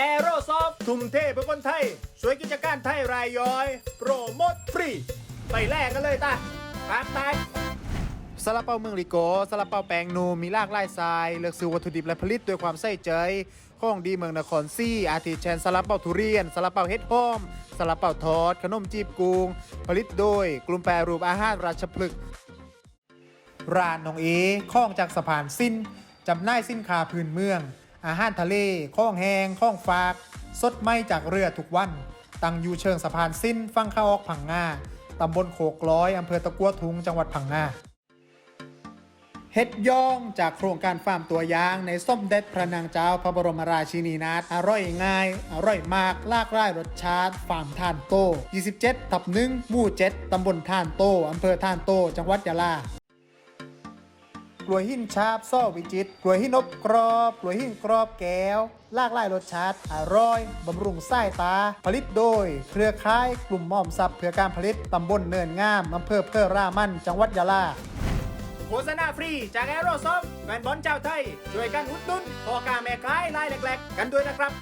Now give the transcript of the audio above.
แอโรซอฟทุ่มเทเพื่อคนไทย สวยกิจการไทยรายย่อย โปรโมทฟรี ไปแลกกันเลยตาตามตายซาลาเปาเมืองลิโกซาลาเปาแปลงนูมีลากลายทราย เลือกซื้อวัตถุดิบและผลิตด้วยความใส่ใจของดีเมืองนครซี่ อาทิเช่นซาลาเปาทุเรียนซาลาเปาเฮ็ดหอมซาลาเปาทอด ขนมจีบกุงผลิตโดย กลุ่มแปรรูปอาหารราชพฤกษ์ร้านน้องเอข้องจากสะพานสิ้นจำหน่ายสินค้าพื้นเมือง อาหารทะเลข้องแหงข้องฝาก สดไม่จากเรือทุกวัน ตั้งอยู่เชิงสะพานสิ้นฟังข้าออกผังงาตำบลโคกร้อยอำเภอตะกัวทุงจังหวัดพังงาเฮ็ดย่องจากโครงการฟาร์มตัวย่างในส้มเด็จพระนางเจ้าพระบรมราชินีนาถอร่อยง่าย อร่อยมากลากไร่รสชาติฟาร์มท่านโต 27 ทับหนึ่งหมู่ 7 ตำบลท่านโต อำเภอท่านโต จังหวัดยะลา กลวยหินชาบซ่อวิจิตกลวยหินอบกรอบกลวยหินกรอบแก้วลากไล่รสชาติอร่อย บำรุงสายตา ผลิตโดย เครือข่ายกลุ่มม่อมทรัพย์เพื่อการผลิตตำบลเนินงามอำเภอเพื่อรามันจังหวัดยะลาโฆษณาฟรีจากแอโรซอฟแฟนบอลเจ้าไทย ช่วยกันอุดหนุนพ่อค้าแม่ขายรายเล็กๆ กันด้วยนะครับ